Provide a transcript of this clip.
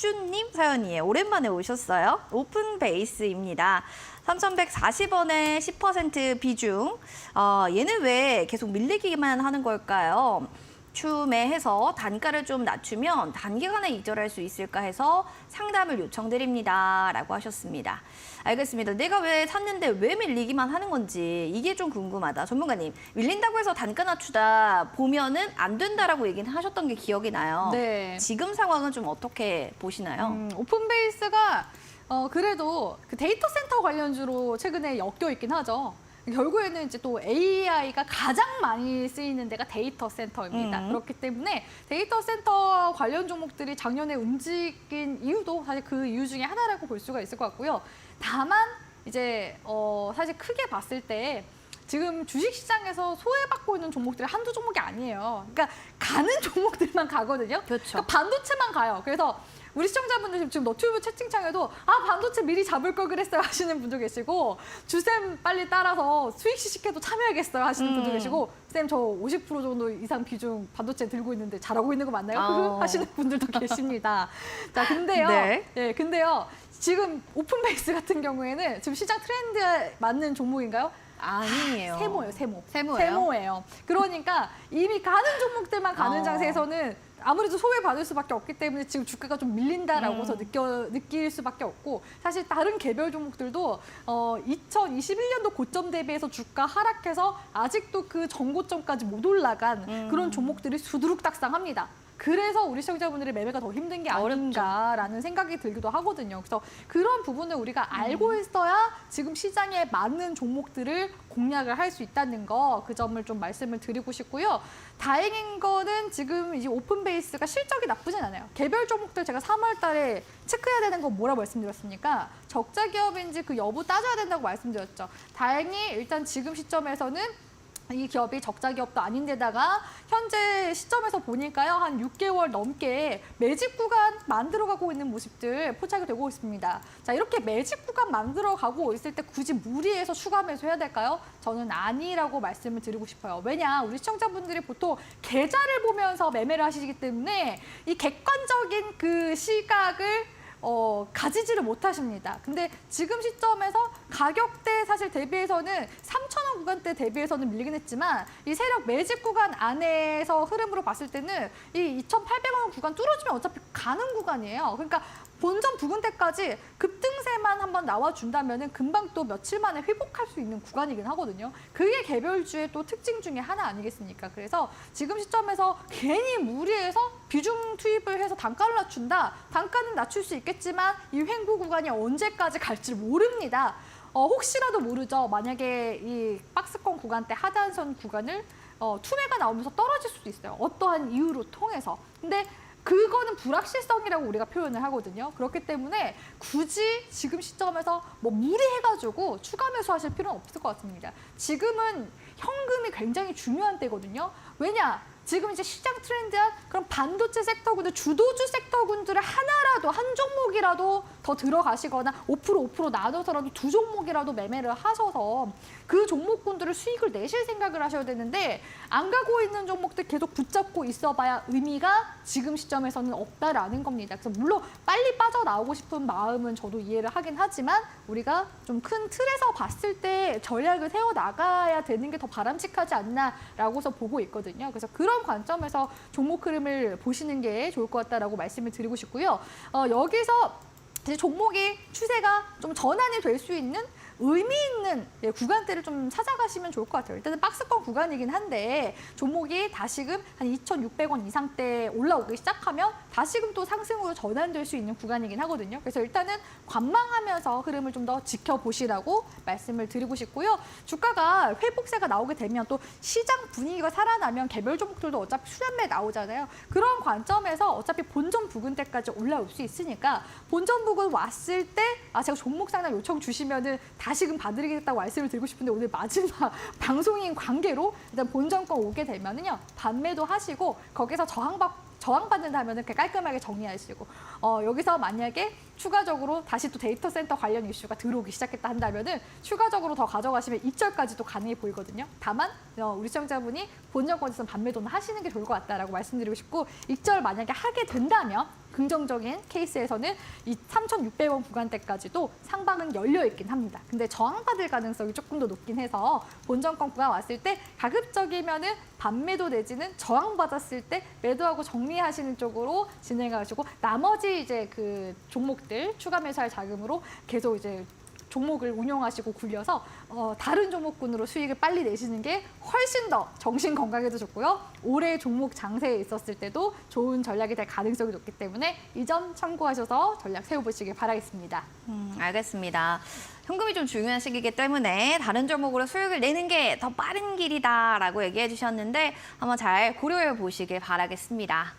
박준님 사연이에요. 오랜만에 오셨어요. 오픈 베이스입니다. 3,140원에 10% 비중. 어, 얘는 왜 계속 밀리기만 하는 걸까요? 추매해서 단가를 좀 낮추면 단기간에 이절할 수 있을까 해서 상담을 요청드립니다. 라고 하셨습니다. 알겠습니다. 내가 왜 샀는데 왜 밀리기만 하는 건지 이게 좀 궁금하다. 전문가님, 밀린다고 해서 단가 낮추다 보면은 안 된다라고 얘기는 하셨던 게 기억이 나요. 네. 지금 상황은 좀 어떻게 보시나요? 음, 오픈베이스가 어, 그래도 그 데이터 센터 관련주로 최근에 엮여 있긴 하죠. 결국에는 이제 또 AI가 가장 많이 쓰이는 데가 데이터 센터입니다. 음. 그렇기 때문에 데이터 센터 관련 종목들이 작년에 움직인 이유도 사실 그 이유 중에 하나라고 볼 수가 있을 것 같고요. 다만 이제 어, 사실 크게 봤을 때 지금 주식시장에서 소외받고 있는 종목들이 한두 종목이 아니에요. 그러니까 가는 종목들만 가거든요. 그렇죠. 그러니까 반도체만 가요. 그래서 우리 시청자분들 지금 너튜브 채팅창에도 아 반도체 미리 잡을 걸 그랬어요 하시는 분도 계시고 주쌤 빨리 따라서 수익 시식해도 참여하겠어요 하시는 분도 음. 계시고 쌤 저 50% 정도 이상 비중 반도체 들고 있는데 잘하고 있는 거 맞나요? 어. 하시는 분들도 계십니다. 자 근데요, 네. 예, 근데요 지금 오픈베이스 같은 경우에는 지금 시장 트렌드에 맞는 종목인가요? 아니에요. 세모예요, 세모. 세모예요? 세모예요. 그러니까 이미 가는 종목들만 가는 어. 장세에서는 아무래도 소외받을 수밖에 없기 때문에 지금 주가가 좀 밀린다라고 서 음. 느껴 느낄 수밖에 없고 사실 다른 개별 종목들도 어 2021년도 고점 대비해서 주가 하락해서 아직도 그 전고점까지 못 올라간 음. 그런 종목들이 수두룩 딱상합니다. 그래서 우리 시청자분들의 매매가 더 힘든 게 아닌가라는 생각이 들기도 하거든요. 그래서 그런 부분을 우리가 알고 있어야 지금 시장에 맞는 종목들을 공략을 할 수 있다는 거 그 점을 좀 말씀을 드리고 싶고요. 다행인 거는 지금 이제 오픈 베이스가 실적이 나쁘진 않아요. 개별 종목들 제가 3월 달에 체크해야 되는 건 뭐라고 말씀드렸습니까? 적자 기업인지 그 여부 따져야 된다고 말씀드렸죠. 다행히 일단 지금 시점에서는 이 기업이 적자 기업도 아닌데다가 현재 시점에서 보니까요 한 6개월 넘게 매집 구간 만들어가고 있는 모습들 포착이 되고 있습니다. 자 이렇게 매집 구간 만들어가고 있을 때 굳이 무리해서 추가 매수해야 될까요? 저는 아니라고 말씀을 드리고 싶어요. 왜냐 우리 시청자분들이 보통 계좌를 보면서 매매를 하시기 때문에 이 객관적인 그 시각을 어, 가지지를 못하십니다. 근데 지금 시점에서 가격대 사실 대비해서는 3,000원 구간대 대비해서는 밀리긴 했지만 이 세력 매집 구간 안에서 흐름으로 봤을 때는 이 2,800원 구간 뚫어주면 어차피 가는 구간이에요. 그러니까 본전 부근대까지 급등세만 한번 나와준다면 금방 또 며칠 만에 회복할 수 있는 구간이긴 하거든요. 그게 개별주의 또 특징 중에 하나 아니겠습니까? 그래서 지금 시점에서 괜히 무리해서 비중 투입을 해서 단가를 낮춘다. 단가는 낮출 수 있겠지만 이 횡보 구간이 언제까지 갈지 모릅니다. 어, 혹시라도 모르죠. 만약에 이 박스권 구간대 하단선 구간을 어, 투매가 나오면서 떨어질 수도 있어요. 어떠한 이유로 통해서. 근데 그거는 불확실성이라고 우리가 표현을 하거든요. 그렇기 때문에 굳이 지금 시점에서 뭐 무리해가지고 추가 매수하실 필요는 없을 것 같습니다. 지금은 현금이 굉장히 중요한 때거든요. 왜냐? 지금 이제 시장 트렌드한 그런 반도체 섹터군들, 주도주 섹터군들을 하나라도 한 종목이라도 더 들어가시거나 5% 5% 나눠서라도 두 종목이라도 매매를 하셔서 그 종목군들을 수익을 내실 생각을 하셔야 되는데 안 가고 있는 종목들 계속 붙잡고 있어봐야 의미가 지금 시점에서는 없다라는 겁니다. 그래서 물론 빨리 빠져나오고 싶은 마음은 저도 이해를 하긴 하지만 우리가 좀 큰 틀에서 봤을 때 전략을 세워 나가야 되는 게 더 바람직하지 않나라고서 보고 있거든요. 그래서 그런 관점에서 종목 흐름을 보시는 게 좋을 것 같다라고 말씀을 드리고 싶고요. 어, 여기서 이제 종목의 추세가 좀 전환이 될 수 있는 의미 있는 예, 구간대를 좀 찾아가시면 좋을 것 같아요. 일단은 박스권 구간이긴 한데 종목이 다시금 한 2,600원 이상대 올라오기 시작하면 다시금 또 상승으로 전환될 수 있는 구간이긴 하거든요. 그래서 일단은 관망하면서 흐름을 좀 더 지켜보시라고 말씀을 드리고 싶고요. 주가가 회복세가 나오게 되면 또 시장 분위기가 살아나면 개별 종목들도 어차피 수렴매 나오잖아요. 그런 관점에서 어차피 본전 부근대까지 올라올 수 있으니까 본전 부근 왔을 때 아 제가 종목 상담 요청 주시면은 다 시금 봐드리겠다고 말씀을 드리고 싶은데 오늘 마지막 방송인 관계로 일단 본전권 오게 되면은요 반매도 하시고 거기서 저항받 저항받는다면 은 깔끔하게 정리하시고 어, 여기서 만약에 추가적으로 다시 또 데이터 센터 관련 이슈가 들어오기 시작했다 한다면은 추가적으로 더 가져가시면 입절까지도 가능해 보이거든요. 다만 어, 우리 시청자분이 본전권에서 반매도는 하시는 게 좋을 것 같다라고 말씀드리고 싶고 입절 만약에 하게 된다면 긍정적인 케이스에서는 이 3,600원 구간대까지도 상방은 열려 있긴 합니다. 근데 저항받을 가능성이 조금 더 높긴 해서 본전권구가 왔을 때 가급적이면은 반매도 내지는 저항받았을 때 매도하고 정리하시는 쪽으로 진행하시고 나머지 이제 그 종목 들 추가 매수할 자금으로 계속 이제 종목을 운영하시고 굴려서 어, 다른 종목군으로 수익을 빨리 내시는 게 훨씬 더 정신 건강에도 좋고요. 올해 종목 장세에 있었을 때도 좋은 전략이 될 가능성이 높기 때문에 이 점 참고하셔서 전략 세워보시길 바라겠습니다. 음, 알겠습니다. 현금이 좀 중요한 시기이기 때문에 다른 종목으로 수익을 내는 게 더 빠른 길이다라고 얘기해 주셨는데 한번 잘 고려해 보시길 바라겠습니다.